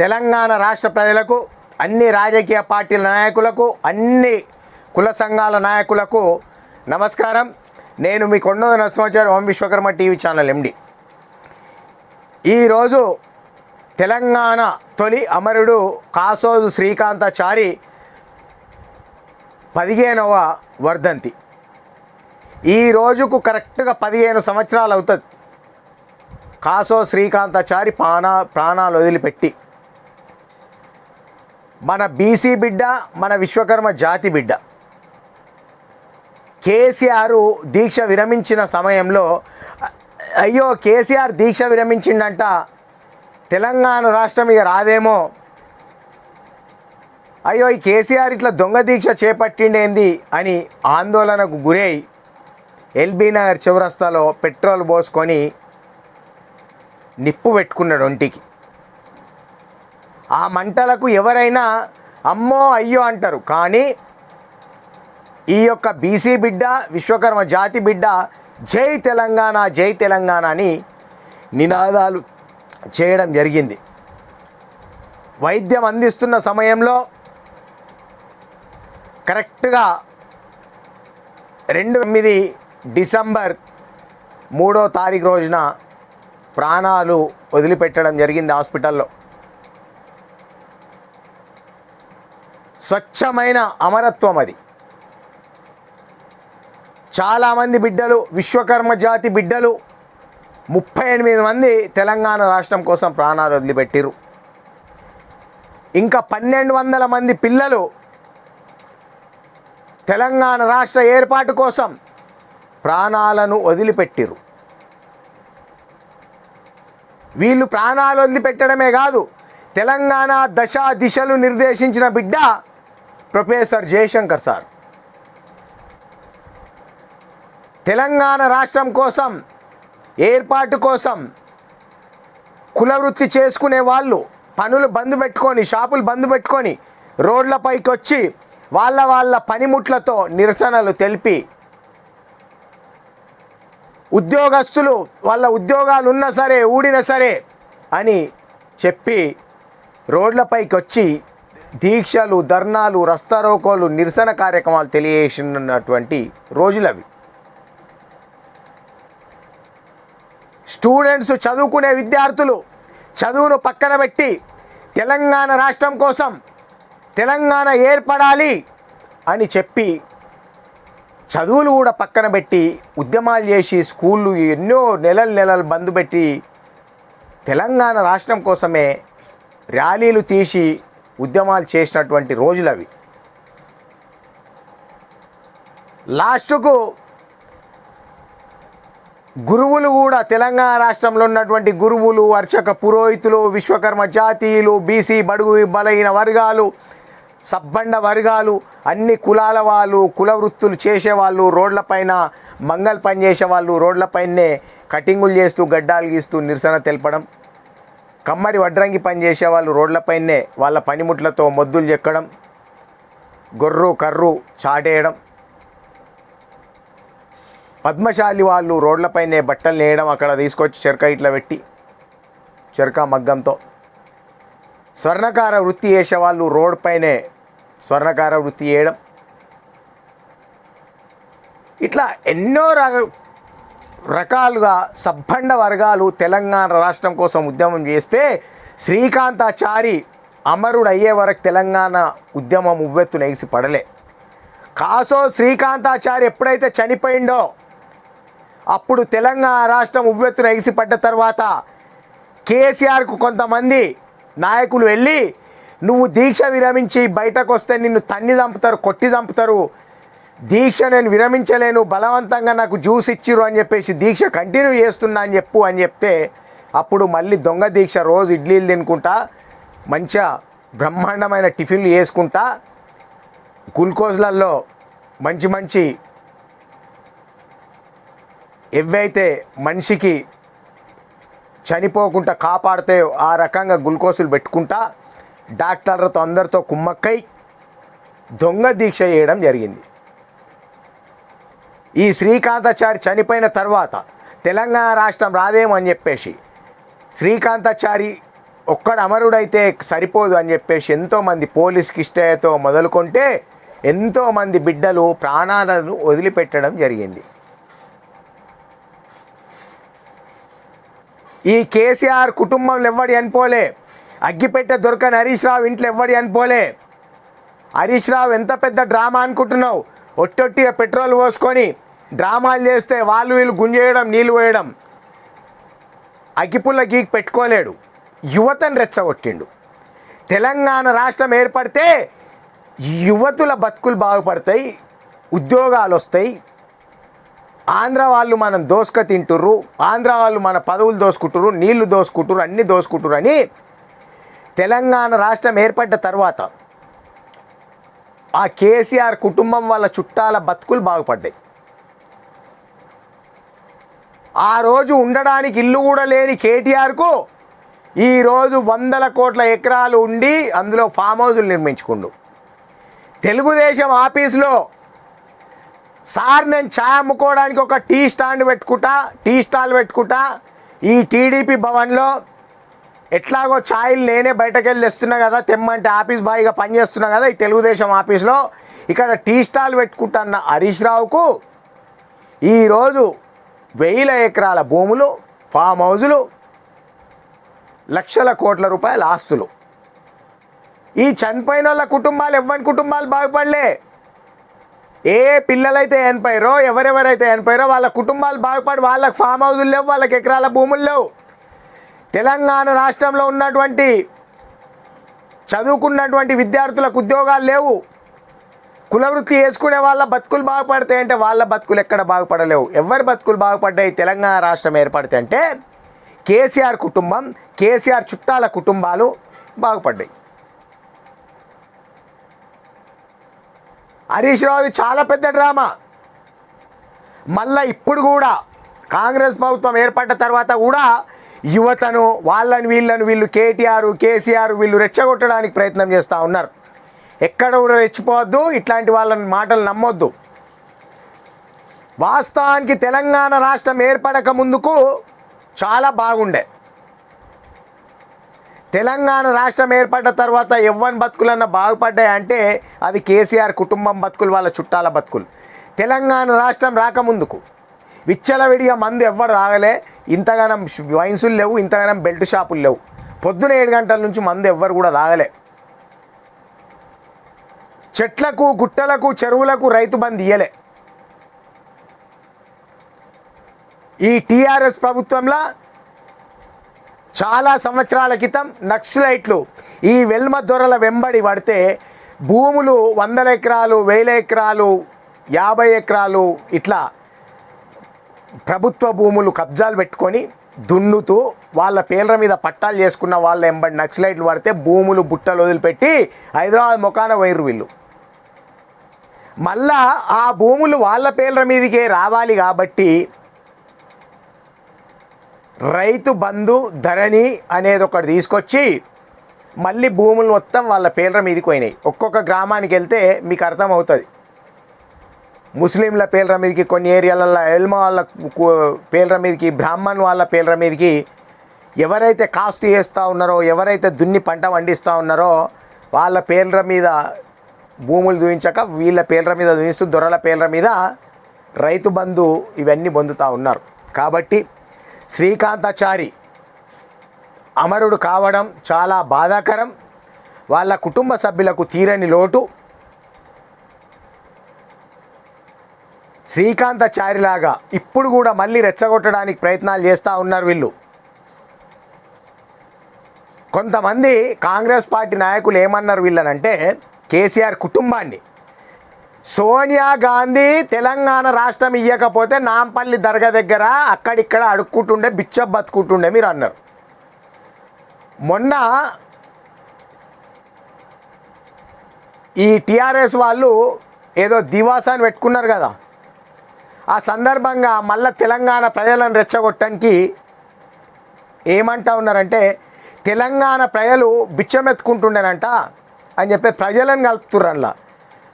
తెలంగాణ రాష్ట్ర ప్రజలకు అన్ని రాజకీయ పార్టీల నాయకులకు అన్ని కుల సంఘాల నాయకులకు నమస్కారం. నేను మీ Konda Narasimhachari Om Vishwakarma TV channel MD. ఈరోజు తెలంగాణ తొలి అమరుడు కాసోజు శ్రీకాంతాచారి పదిహేనవ వర్ధంతి. ఈ రోజుకు కరెక్ట్గా పదిహేను సంవత్సరాలు అవుతుంది. కాసో శ్రీకాంతాచారి ప్రాణ ప్రాణాలు వదిలిపెట్టి మన బీసీ బిడ్డ మన విశ్వకర్మ జాతి బిడ్డ. కేసీఆర్ దీక్ష విరమించిన సమయంలో అయ్యో కేసీఆర్ దీక్ష విరమించిండంట తెలంగాణ రాష్ట్రం ఇక రాదేమో. అయ్యో ఈ కేసీఆర్ ఇట్లా దొంగ దీక్ష చేపట్టిండేంది అని ఆందోళనకు గురై ఎల్బీ నగర్ చివరస్తాలో పెట్రోల్ పోసుకొని నిప్పు పెట్టుకున్నాడు ఒంటికి. ఆ మంటలకు ఎవరైనా అమ్మో అయ్యో అంటారు. కానీ ఈ యొక్క బీసీ బిడ్డ విశ్వకర్మ జాతి బిడ్డ జై తెలంగాణ జై తెలంగాణ అని నినాదాలు చేయడం జరిగింది. వైద్యం అందిస్తున్న సమయంలో కరెక్ట్గా రెండు ఎనిమిది డిసెంబర్ మూడో తారీఖు రోజున ప్రాణాలు వదిలిపెట్టడం జరిగింది హాస్పిటల్లో. స్వచ్ఛమైన అమరత్వం అది. చాలామంది బిడ్డలు విశ్వకర్మ జాతి బిడ్డలు ముప్పై ఎనిమిది మంది తెలంగాణ రాష్ట్రం కోసం ప్రాణాలు వదిలిపెట్టిరు ఇంకా పన్నెండు వందల మంది పిల్లలు తెలంగాణ రాష్ట్ర ఏర్పాటు కోసం ప్రాణాలను వదిలిపెట్టిరు వీళ్ళు ప్రాణాలు వదిలిపెట్టడమే కాదు తెలంగాణ దశ దిశలు నిర్దేశించిన బిడ్డ ప్రొఫెసర్ జయశంకర్ సార్. తెలంగాణ రాష్ట్రం కోసం ఏర్పాటు కోసం కులవృత్తి చేసుకునే వాళ్ళు పనులు బంద్ పెట్టుకొని షాపులు బంద్ పెట్టుకొని రోడ్లపైకి వచ్చి వాళ్ళ వాళ్ళ పనిముట్లతో నిరసనలు తెలిపి ఉద్యోగస్తులు వాళ్ళ ఉద్యోగాలు ఉన్నా సరే ఊడినా సరే అని చెప్పి రోడ్లపైకి వచ్చి దీక్షలు ధర్నాలు రస్తారోకోలు నిరసన కార్యక్రమాలు తెలియజేసినటువంటి రోజులవి. స్టూడెంట్స్ చదువుకునే విద్యార్థులు చదువును పక్కన పెట్టి తెలంగాణ రాష్ట్రం కోసం తెలంగాణ ఏర్పడాలి అని చెప్పి చదువులు కూడా పక్కన పెట్టి ఉద్యమాలు చేసి స్కూళ్ళు ఎన్నో నెలలు నెలలు బంద్ పెట్టి తెలంగాణ రాష్ట్రం కోసమే ర్యాలీలు తీసి ఉద్యమాలు చేసినటువంటి రోజులు అవి లాస్ట్కు గురువులు కూడా తెలంగాణ రాష్ట్రంలో ఉన్నటువంటి గురువులు అర్చక పురోహితులు విశ్వకర్మ జాతీయులు బీసీ బడుగు బలహీన వర్గాలు సబ్బండ వర్గాలు అన్ని కులాల వాళ్ళు కుల వృత్తులు చేసేవాళ్ళు రోడ్లపైన మంగళ పని చేసేవాళ్ళు రోడ్లపైనే కటింగులు చేస్తూ గడ్డాలు గీస్తూ నిరసన తెలపడం. కమ్మరి వడ్రంగి పని చేసేవాళ్ళు రోడ్లపైనే వాళ్ళ పనిముట్లతో మొద్దులు చెక్కడం గొర్రు కర్రు చాటేయడం. పద్మశాలి వాళ్ళు రోడ్లపైనే బట్టలు నేయడం అక్కడ తీసుకొచ్చి చెరక ఇట్లా పెట్టి చెరక మగ్గంతో. స్వర్ణకార వృత్తి చేసేవాళ్ళు రోడ్ పైనే స్వర్ణకార వృత్తి చేయడం. ఇట్లా ఎన్నో రక రకాలుగా సబ్బండ వర్గాలు తెలంగాణ రాష్ట్రం కోసం ఉద్యమం చేస్తే శ్రీకాంతాచారి అమరుడు అయ్యే వరకు తెలంగాణ ఉద్యమం ఉవ్వెత్తున ఎగిసి పడలే. కాసో శ్రీకాంతాచారి ఎప్పుడైతే చనిపోయిండో అప్పుడు తెలంగాణ రాష్ట్రం ఉవ్వెత్తున ఎగిసిపడ్డ తర్వాత కేసీఆర్కు కొంతమంది నాయకులు వెళ్ళి నువ్వు దీక్ష విరమించి బయటకు వస్తే నిన్ను తన్ని చంపుతారు కొట్టి చంపుతారు దీక్ష నేను విరమించలేను బలవంతంగా నాకు జ్యూస్ ఇచ్చిరు అని చెప్పేసి దీక్ష కంటిన్యూ చేస్తున్నా అని చెప్పు అని చెప్తే అప్పుడు మళ్ళీ దొంగ దీక్ష రోజు ఇడ్లీలు తినుకుంటా మంచిగా బ్రహ్మాండమైన టిఫిన్లు వేసుకుంటా గ్లూకోజ్లలో మంచి మంచి ఎవైతే మనిషికి చనిపోకుండా కాపాడుతాయో ఆ రకంగా గ్లూకోజులు పెట్టుకుంటా డాక్టర్లతో అందరితో కుమ్మక్కై దొంగ దీక్ష చేయడం జరిగింది. ఈ శ్రీకాంతాచారి చనిపోయిన తర్వాత తెలంగాణ రాష్ట్రం రాదేమో అని చెప్పేసి. శ్రీకాంతాచారి ఒక్కడ అమరుడైతే సరిపోదు అని చెప్పేసి ఎంతోమంది పోలీస్కి ఇష్టయతో మొదలుకొంటే ఎంతోమంది బిడ్డలు ప్రాణాలను వదిలిపెట్టడం జరిగింది. ఈ కేసీఆర్ కుటుంబంలో ఎవ్వడి అనిపోలే అగ్గిపెట్టె దొరకని హరీష్ రావు ఇంట్లో ఎవ్వడి అనిపోలే హరీష్ రావు ఎంత పెద్ద డ్రామా అనుకుంటున్నావు? ఒట్టొట్టిగా పెట్రోల్ పోసుకొని డ్రామాలు చేస్తే వాళ్ళు వీళ్ళు గుంజేయడం నీళ్ళు పోయడం. అగిపుల్ల గీకి పెట్టుకోలేడు. యువతను రెచ్చగొట్టిండు. తెలంగాణ రాష్ట్రం ఏర్పడితే యువతుల బతుకులు బాగుపడతాయి ఉద్యోగాలు వస్తాయి. ఆంధ్ర వాళ్ళు మనం దోసుక తింటుర్రు ఆంధ్ర వాళ్ళు మన పదవులు దోసుకుంటుర్రు నీళ్ళు దోసుకుంటుర్రు అన్నీ దోసుకుంటుర్రు అని తెలంగాణ రాష్ట్రం ఏర్పడ్డ తర్వాత ఆ కేసీఆర్ కుటుంబం వాళ్ళ చుట్టాల బతుకులు బాగుపడ్డాయి. ఆ రోజు ఉండడానికి ఇల్లు కూడా లేని కేటీఆర్కు ఈరోజు వందల కోట్ల ఎకరాలు ఉండి అందులో ఫామ్ హౌజులు నిర్మించుకుండు. తెలుగుదేశం ఆఫీసులో సార్ నేను ఛాయ్ అమ్ముకోవడానికి ఒక టీ స్టాండ్ పెట్టుకుంటా టీ స్టాల్ పెట్టుకుంటా ఈ టీడీపీ భవన్లో ఎట్లాగో ఛాయలు నేనే బయటకు వెళ్ళి తెస్తున్నా కదా తెమ్మంటే ఆఫీస్ బాయ్గా పనిచేస్తున్నా కదా ఈ తెలుగుదేశం ఆఫీస్లో. ఇక్కడ టీ స్టాల్ పెట్టుకుంటున్న హరీష్ రావుకు ఈరోజు వేల ఎకరాల భూములు ఫామ్ హౌజులు లక్షల కోట్ల రూపాయల ఆస్తులు. ఈ చనిపోయిన వాళ్ళ కుటుంబాలు ఎవ్వని కుటుంబాలు బాగుపడలే. ఏ పిల్లలైతే చనిపోయారో ఎవరెవరైతే చనిపోయారో వాళ్ళ కుటుంబాలు బాగుపడి వాళ్ళకి ఫామ్ హౌజులు లేవు వాళ్ళకి ఎకరాల భూములు లేవు. తెలంగాణ రాష్ట్రంలో ఉన్నటువంటి చదువుకున్నటువంటి విద్యార్థులకు ఉద్యోగాలు లేవు. కులవృత్తి చేసుకునే వాళ్ళ బతుకులు బాగుపడతాయి అంటే వాళ్ళ బతుకులు ఎక్కడ బాగుపడలేవు. ఎవరి బతుకులు బాగుపడ్డాయి? తెలంగాణ రాష్ట్రం ఏర్పడితే అంటే కేసీఆర్ కుటుంబం కేసీఆర్ చుట్టాల కుటుంబాలు బాగుపడ్డాయి. హరీష్ రావుది చాలా పెద్ద డ్రామా. మళ్ళీ ఇప్పుడు కూడా కాంగ్రెస్ ప్రభుత్వం ఏర్పడ్డ తర్వాత కూడా యువతను వాళ్ళని వీళ్ళని వీళ్ళు కేటీఆర్ కేసీఆర్ వీళ్ళు రెచ్చగొట్టడానికి ప్రయత్నం చేస్తూ ఉన్నారు. ఎక్కడ కూడా రెచ్చిపోవద్దు ఇట్లాంటి వాళ్ళని మాటలు నమ్మొద్దు. వాస్తవానికి తెలంగాణ రాష్ట్రం ఏర్పడక ముందుకు చాలా బాగుండే. తెలంగాణ రాష్ట్రం ఏర్పడ్డ తర్వాత ఎవ్వని బతుకులన్నా బాగుపడ్డాయి అంటే అది కేసీఆర్ కుటుంబం బతుకులు వాళ్ళ చుట్టాల బతుకులు. తెలంగాణ రాష్ట్రం రాకముందుకు విచ్చలవిడిగా మందు ఎవ్వరు రాగలే ఇంతగానం వైన్సులు లేవు ఇంతగానం బెల్ట్ షాపులు లేవు. పొద్దున ఏడు గంటల నుంచి మందు ఎవ్వరు కూడా తాగలే. చెట్లకు గుట్టలకు చెరువులకు రైతు బంద్ ఇయ్యలే. ఈ టీఆర్ఎస్ ప్రభుత్వంలో చాలా సంవత్సరాల క్రితం నక్సలైట్లు ఈ వెల్మ దొరల వెంబడి పడితే భూములు వందల ఎకరాలు వేల ఎకరాలు యాభై ఎకరాలు ఇట్లా ప్రభుత్వ భూములు కబ్జాలు పెట్టుకొని దున్నుతూ వాళ్ళ పేర్ల మీద పట్టాలు చేసుకున్న వాళ్ళ ఎంబడి నక్సలైట్లు పడితే భూములు బుట్టలు వదిలిపెట్టి హైదరాబాద్ ముఖాన వైరు వీళ్ళు. మళ్ళా ఆ భూములు వాళ్ళ పేర్ల మీదకే రావాలి కాబట్టి రైతు బంధు ధరణి అనేది ఒకటి తీసుకొచ్చి మళ్ళీ భూములు మొత్తం వాళ్ళ పేర్ల మీదకి పోయినాయి. ఒక్కొక్క గ్రామానికి వెళ్తే మీకు అర్థమవుతుంది. ముస్లింల పేర్ల మీదకి కొన్ని ఏరియాలలో ఎల్మ వాళ్ళ పేర్ల మీదకి బ్రాహ్మణ్ వాళ్ళ పేర్ల మీదకి ఎవరైతే కాస్తు చేస్తూ ఉన్నారో ఎవరైతే దున్ని పంట పండిస్తూ ఉన్నారో వాళ్ళ పేర్ల మీద భూములు దూయించక వీళ్ళ పేర్ల మీద దూయిస్తూ దొరల పేర్ల మీద రైతు బంధు ఇవన్నీ పొందుతూ ఉన్నారు. కాబట్టి శ్రీకాంతాచారి అమరుడు కావడం చాలా బాధాకరం. వాళ్ళ కుటుంబ సభ్యులకు తీరని లోటు. శ్రీకాంతాచారిలాగా ఇప్పుడు కూడా మళ్ళీ రెచ్చగొట్టడానికి ప్రయత్నాలు చేస్తూ ఉన్నారు వీళ్ళు. కొంతమంది కాంగ్రెస్ పార్టీ నాయకులు ఏమన్నారు వీళ్ళనంటే కేసీఆర్ కుటుంబాన్ని సోనియా గాంధీ తెలంగాణ రాష్ట్రం ఇవ్వకపోతే నాంపల్లి దర్గా దగ్గర అక్కడిక్కడ అడుక్కుంటుండే బిచ్చ బతుకుంటుండే మీరు అన్నారు. మొన్న ఈ టీఆర్ఎస్ వాళ్ళు ఏదో దివాసాన్ని పెట్టుకున్నారు కదా. ఆ సందర్భంగా మళ్ళా తెలంగాణ ప్రజలను రెచ్చగొట్టడానికి ఏమంటా ఉన్నారంటే తెలంగాణ ప్రజలు బిచ్చమెత్తుకుంటుండేనంట అని చెప్పి ప్రజలను కలుపుతుర్రు అందులో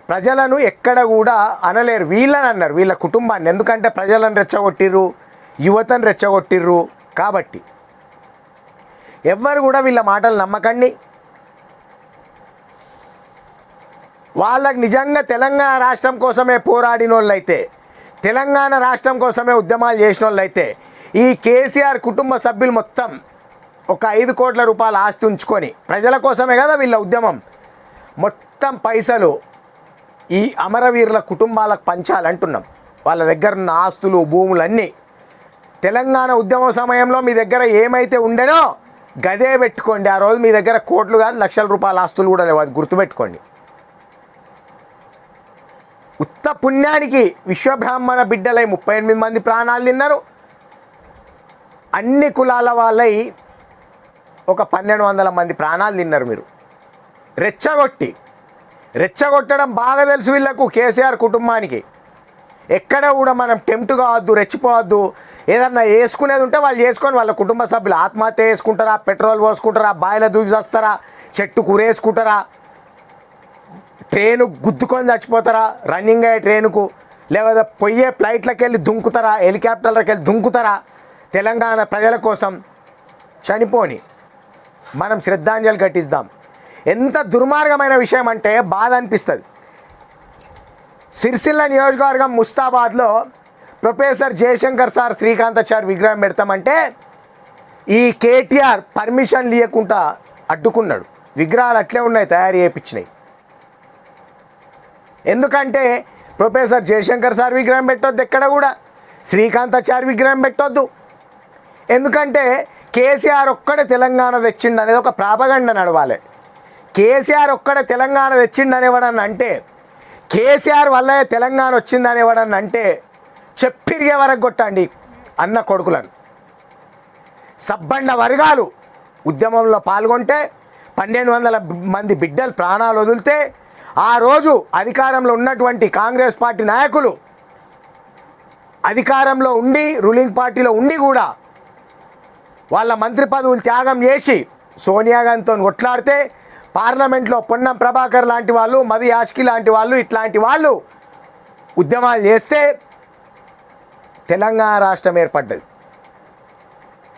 ప్రజలను ఎక్కడ కూడా అనలేరు. వీళ్ళని అన్నారు. వీళ్ళ కుటుంబాన్ని. ఎందుకంటే ప్రజలను రెచ్చగొట్టిర్రు యువతను రెచ్చగొట్టిర్రు కాబట్టి. ఎవ్వరు కూడా వీళ్ళ మాటలు నమ్మకండి. వాళ్ళకి నిజంగా తెలంగాణ రాష్ట్రం కోసమే పోరాడిన వాళ్ళైతే తెలంగాణ రాష్ట్రం కోసమే ఉద్యమాలు చేసిన వాళ్ళైతే ఈ కేసీఆర్ కుటుంబ సభ్యులు మొత్తం ఒక ఐదు కోట్ల రూపాయలు ఆస్తి ఉంచుకొని ప్రజల కోసమే కదా వీళ్ళ ఉద్యమం. మొత్తం పైసలు ఈ అమరవీరుల కుటుంబాలకు పంచాలంటున్నాం. వాళ్ళ దగ్గర ఉన్న ఆస్తులు భూములన్నీ తెలంగాణ ఉద్యమం సమయంలో మీ దగ్గర ఏమైతే ఉండేనో గదే పెట్టుకోండి. ఆ రోజు మీ దగ్గర కోట్లు కాదు లక్షల రూపాయల ఆస్తులు కూడా లేవు. అది గుర్తుపెట్టుకోండి. ఉత్త పుణ్యానికి విశ్వబ్రాహ్మణ బిడ్డలై ముప్పై ఎనిమిది మంది ప్రాణాలు తిన్నారు. అన్ని కులాల వాళ్ళై ఒక పన్నెండు వందల మంది ప్రాణాలు తిన్నారు మీరు. రెచ్చగొట్టి రెచ్చగొట్టడం బాగా తెలుసు వీళ్ళకు కేసీఆర్ కుటుంబానికి. ఎక్కడ కూడా మనం టెంప్ట్ కావద్దు రెచ్చిపోవద్దు. ఏదన్నా వేసుకునేది ఉంటే వాళ్ళు చేసుకొని వాళ్ళ కుటుంబ సభ్యులు ఆత్మహత్య చేసుకుంటారా పెట్రోల్ పోసుకుంటారా బాయిల దూకి వస్తారా చెట్టు కూరేసుకుంటారా? ట్రైను గుద్దుకొని చచ్చిపోతారా? రన్నింగ్ అయ్యే ట్రైనుకు లేకపోతే పొయ్యే ఫ్లైట్లకు వెళ్ళి దుంకుతారా? హెలికాప్టర్లకు వెళ్ళి దుంకుతారా? తెలంగాణ ప్రజల కోసం చనిపోని మనం శ్రద్ధాంజలి ఘటిస్తాం ఎంత దుర్మార్గమైన విషయం అంటే బాధ అనిపిస్తుంది. సిరిసిల్ల నియోజకవర్గం ముస్తాబాద్లో ప్రొఫెసర్ జయశంకర్ సార్ శ్రీకాంతాచారి విగ్రహం పెడతామంటే ఈ కేటీఆర్ పర్మిషన్ లేకుండా అడ్డుకున్నాడు. విగ్రహాలు అట్లే ఉన్నాయి తయారు చేయించినాయి ఎందుకంటే ప్రొఫెసర్ జయశంకర్ సార్ విగ్రహం పెట్టొద్దు ఎక్కడ కూడా. శ్రీకాంతాచారి విగ్రహం పెట్టొద్దు. ఎందుకంటే కేసీఆర్ ఒక్కడే తెలంగాణ తెచ్చిండు అనేది ఒక ప్రాపగండ నడవాలి. కేసీఆర్ ఒక్కడే తెలంగాణ తెచ్చిండు అనేవాడని అంటే కేసీఆర్ వల్లే తెలంగాణ వచ్చింది అనేవాడని అంటే చెప్పిరిగే వరకు కొట్టండి అన్న కొడుకులను. సబ్బండ వర్గాలు ఉద్యమంలో పాల్గొంటే పన్నెండు వందల మంది బిడ్డలు ప్రాణాలు వదిలితే ఆ రోజు అధికారంలో ఉన్నటువంటి కాంగ్రెస్ పార్టీ నాయకులు అధికారంలో ఉండి రూలింగ్ పార్టీలో ఉండి కూడా వాళ్ళ మంత్రి పదవులు త్యాగం చేసి సోనియా గాంధీతో కొట్లాడితే పార్లమెంట్లో పొన్నం ప్రభాకర్ లాంటి వాళ్ళు మది యాష్కి లాంటి వాళ్ళు ఇట్లాంటి వాళ్ళు ఉద్యమాలు చేస్తే తెలంగాణ రాష్ట్రం ఏర్పడ్డది.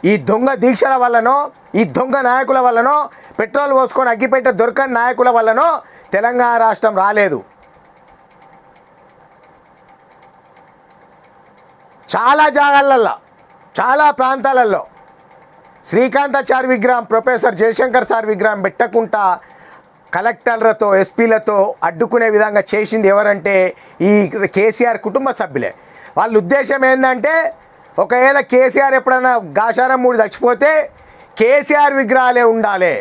ఈ దొంగ దీక్షల వల్లనో ఈ దొంగ నాయకుల వల్లనో పెట్రోల్ పోసుకొని అగ్గిపెట్ట దొరకని నాయకుల వల్లనో తెలంగాణ రాష్ట్రం రాలేదు. చాలా జాగాలల్లో చాలా ప్రాంతాలలో శ్రీకాంతాచారి విగ్రహం ప్రొఫెసర్ జయశంకర్ సార్ విగ్రహం పెట్టకుండా కలెక్టర్లతో ఎస్పీలతో అడ్డుకునే విధంగా చేసింది ఎవరంటే ఈ కేసీఆర్ కుటుంబ సభ్యులే. వాళ్ళ ఉద్దేశం ఏంటంటే ఒకవేళ కేసీఆర్ ఎప్పుడైనా గాశారం మూడు చచ్చిపోతే కేసీఆర్ విగ్రహాలే ఉండాలి.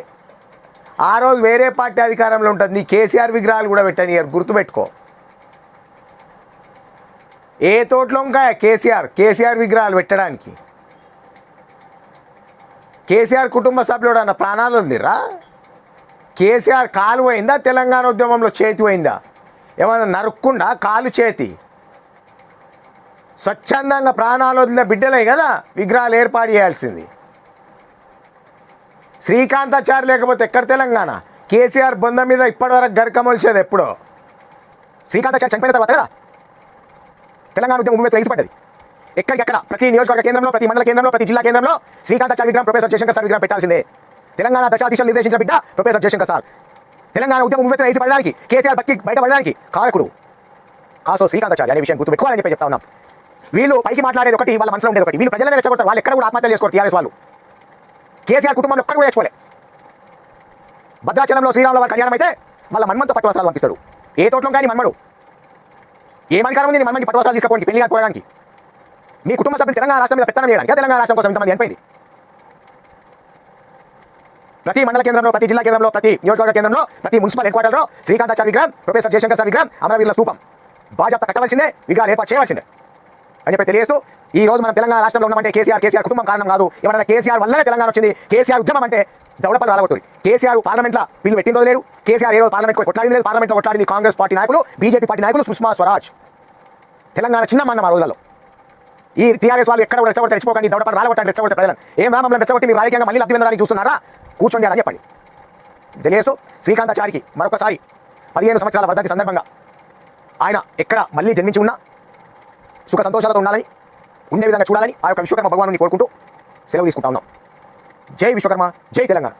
ఆ రోజు వేరే పార్టీ అధికారంలో ఉంటుంది. నీ కేసీఆర్ విగ్రహాలు కూడా పెట్టని గుర్తుపెట్టుకో. ఏ తోటలో ఇంకా కేసీఆర్. కేసీఆర్ విగ్రహాలు పెట్టడానికి. కేసీఆర్ కుటుంబ సభ్యుడు అన్న ప్రాణాలు వదిలిరా కేసీఆర్ కాలు పోయిందా? తెలంగాణ ఉద్యమంలో చేతి పోయిందా? ఏమైనా నరుక్కుండా? కాలు చేతి? స్వచ్ఛందంగా ప్రాణాలు వదిలిన బిడ్డలే కదా విగ్రహాలు ఏర్పాటు చేయాల్సింది. శ్రీకాంతాచారి లేకపోతే ఎక్కడ తెలంగాణ? కేసీఆర్ బొంద మీద ఇప్పటివరకు గరికమొలిచేది ఎప్పుడో? శ్రీకాంతాచారి చనిపోయిన తర్వాత కదా? తెలంగాణ ఉద్యమం మీద ఎగిసిపడ్డది. ఎక్కడికెక్కడ? ప్రతి నియోజకవర్గ కేంద్రంలో ప్రతి మండల కేంద్రంలో ప్రతి జిల్లా కేంద్రంలో శ్రీకాంతాచారి విగ్రహం ప్రొఫెసర్ జయశంకర్ సార్ విగ్రహం పెట్టాల్సిందే. తెలంగాణ దశా దిశలు నిర్దేశించిన బిడ్డ ప్రొఫెసర్ జయశంకర్ సార్. తెలంగాణ ఉద్యమం ఉమ్మెత్తున ఎగిసిపడడానికి కేసీఆర్ బతికి బయటపడడానికి కారకుడు. కాసో శ్రీకాంతాచారి అనే విషయం గుర్తుపెట్టుకోవాలని చెప్పి చెప్తా ఉన్నాం. వీళ్ళు పైకి మాట్లాడేది ఒకటి వాళ్ళ మనసులో ఉండేది ఒకటి. వీళ్ళు ప్రజలనే రెచ్చగొడతారు. వాళ్ళు ఎక్కడ కూడా ఆత్మహత్యలు చేసుకోరు టీఆర్ఎస్ వాళ్ళు. కేసీఆర్ కుటుంబంలో ఒక్కడు కూడా తెచ్చుకోలే భద్రాచలంలో శ్రీరాముల వారి కళ్యాణం అయితే వాళ్ళ మన్మంతో పట్టువస్త్రాలు పంపిస్తాడు. ఏ తోటలో కానీ మన్మడు. ఏమధికారం ఉంది నీ మన్మకి పట్టువస్త్రాలు తీసుకోవడానికి పెళ్ళి కాకపోవడానికి మీ కుటుంబ సభ్యులు తెలంగాణ రాష్ట్రం మీద పెత్తనం చేయడానికి తెలంగాణ రాష్ట్రం కోసం ఇంతమంది చనిపోయింది ప్రతి మండల కేంద్రంలో ప్రతి జిల్లా కేంద్రంలో ప్రతి నియోజకవర్గ కేంద్రంలో ప్రతి మున్సిపల్ హెడ్ క్వార్టర్లో శ్రీకాంతాచార్య విగ్రహం ప్రొఫెసర్ జయశంకర్ సార్ విగ్రహం అమరవీరుల స్థూపం. బాజాప్త కట్టవలసిందే విగ్రహాలు ఏర్పాటు చేయవలసిందే అని చెప్పి తెలియజేస్తూ ఈ రోజు మనం తెలంగాణ రాష్ట్రంలో ఉన్నామంటే కేసీఆర్ కేసీఆర్ కుటుంబం కారణం కాదు. ఎవరైనా కేసీఆర్ వల్లనే తెలంగాణ వచ్చింది కేసీఆర్ ఉద్యమం అంటే దౌడపల్లి రాలగొట్టు కేసీఆర్ పార్లమెంట్లో వీళ్ళు పెట్టిన రోజు లేడు కేసీఆర్ ఏ రోజు పార్లమెంట్ కొట్లాడింది లేదు? పార్లమెంట్లో కొట్లాడింది కాంగ్రెస్ పార్టీ నాయకులు బీజేపీ పార్టీ నాయకులు సుష్మా స్వరాజ్. తెలంగాణ చిన్న మన్న ఆ రోజులలో. ఈ టీఆర్ఎస్ వాళ్ళు ఎక్కడ కూడా రెచ్చగొట్టి రెచ్చిపోకండి దౌడపల్లి రాలగొట్టండి రెచ్చగొట్టే ప్రజలను. ఏం రామంలో రెచ్చగొట్టి మీరు రాజకీయంగా మళ్ళీ లబ్ధి పొందడానికి చూస్తున్నారా? కూర్చోండి అని చెప్పండి. తెలియజేస్తూ శ్రీకాంతాచారికి మరొకసారి పదిహేను సంవత్సరాల వర్ధంతి సందర్భంగా ఆయన ఎక్కడ మళ్ళీ జన్మించి ఉన్నా సుఖ సంతోషాలతో ఉండాలని ఉండే విధంగా చూడాలని ఆ యొక్క విశ్వకర్మ భగవాను కోరుకుంటూ సెలవు తీసుకుంటా ఉన్నాం. జై విశ్వకర్మ జై తెలంగాణ.